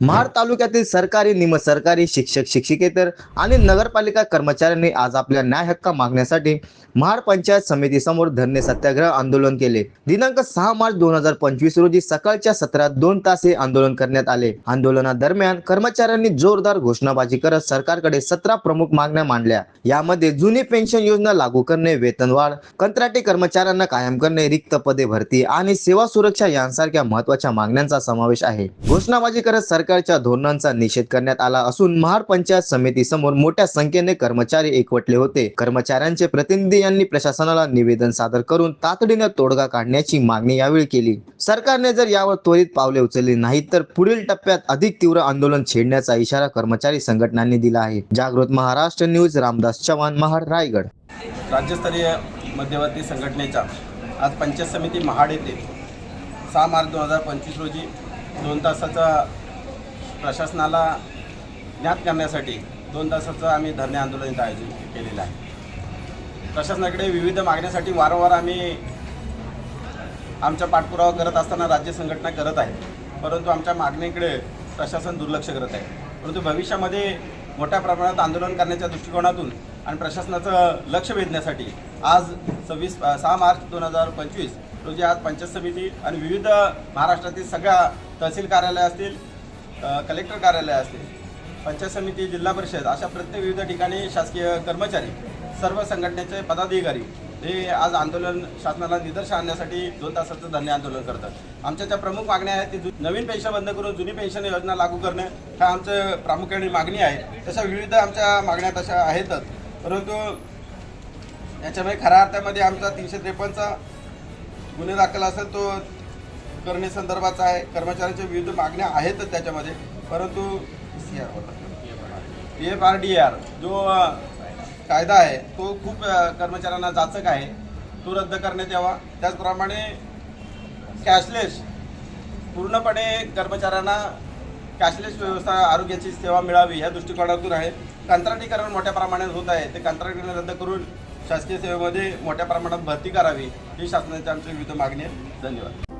महाड तालुक्यातील सरकारी निम सरकारी शिक्षक शिक्षिकेतर आणि नगरपालिका कर्मचाऱ्यांनी आज आपल्या न्याय हक्क मागण्यासाठी महाड पंचायत समितीसमोर धरणे सत्याग्रह आंदोलन केले. दिनांक सहा मार्च दोन हजार पंचवीस रोजी सकाळच्या सत्रात दोन तास हे आंदोलन करण्यात आले. आंदोलनादरम्यान कर्मचाऱ्यांनी जोरदार घोषणाबाजी करत सरकारकडे सतरा प्रमुख मागण्या मांडल्या. यामध्ये जुनी पेन्शन योजना लागू करणे वेतनवाढ कंत्राटी कर्मचाऱ्यांना कायम करणे रिक्त पदे भरती आणि सेवा सुरक्षा यांसारख्या महत्त्वाच्या मागण्यांचा समावेश आहे. घोषणाबाजी करत सरकार सरकारच्या धोरणांचा निषेध करण्यात आला असून महार पंचायत समिती समोर मोठ्या संख्येने कर्मचारी एकवटले होते. कर्मचाऱ्यांचे प्रतिनिधी यांनी प्रशासनाला निवेदन सादर करून तातडीने तोडगा काढण्याची मागणी यावेळी केली. सरकारने जर यावर त्वरित पावले उचलली नाहीत तर पुढील टप्प्यात अधिक तीव्र आंदोलन छेडण्याचा इशारा कर्मचारी संघटनांनी दिला आहे. जागृत महाराष्ट्र न्यूज रामदास चव्हाण महाड रायगड. राज्यस्तरीय मध्यवर्ती संघटनेच्या आज पंचायत समिती महाड येथे सहा मार्च दोन हजार पंचवीस रोजी दोन तासाचा प्रशासनाला ज्ञात करण्यासाठी दोन तासाचं आम्ही धरणे आंदोलन इथं आयोजित केलेलं आहे. प्रशासनाकडे विविध मागण्यासाठी वारंवार आम्ही आमचा पाठपुरावा करत असताना राज्य संघटना करत आहे. परंतु आमच्या मागणीकडे प्रशासन दुर्लक्ष करत आहे. परंतु भविष्यामध्ये मोठ्या प्रमाणात आंदोलन करण्याच्या दृष्टिकोनातून आणि प्रशासनाचं लक्ष वेधण्यासाठी आज सव्वीस सहा मार्च दोन हजार पंचवीस रोजी आज पंचायत समिती आणि विविध महाराष्ट्रातील सगळ्या तहसील कार्यालय असतील कलेक्टर कार्यालय असतील पंचायत समिती जिल्हा परिषद अशा प्रत्येक विविध ठिकाणी शासकीय कर्मचारी सर्व संघटनेचे पदाधिकारी हे आज आंदोलन शासनाला निदर्श आणण्यासाठी दोन तासाचं धन्य आंदोलन करतात. आमच्या ज्या प्रमुख मागण्या आहेत ती नवीन पेन्शन बंद करून जुनी पेन्शन योजना लागू करणे ह्या आमचं प्रामुख्याने मागणी आहे. तशा विविध आमच्या मागण्या तशा आहेतच परंतु याच्यामध्ये खऱ्या अर्थामध्ये आमचा तीनशे त्रेपन्नचा गुन्हे दाखल असेल तो करण्यासंदर्भाचा आहे. कर्मचाऱ्यांच्या विविध मागण्या आहेतच त्याच्यामध्ये. परंतु P F R D R जो कायदा आहे तो खूप कर्मचाऱ्यांना जाचक आहे. तो रद्द करण्यात यावा. त्याचप्रमाणे कॅशलेस पूर्णपणे कर्मचाऱ्यांना कॅशलेस व्यवस्था आरोग्याची सेवा मिळावी या दृष्टिकोनातून आहे. कंत्राटीकरण मोठ्या प्रमाणात होत आहे. ते कंत्राटीकरण रद्द करून शासकीय सेवेमध्ये मोठ्या प्रमाणात भरती करावी ही शासनाची आमची विविध मागणी आहे. धन्यवाद.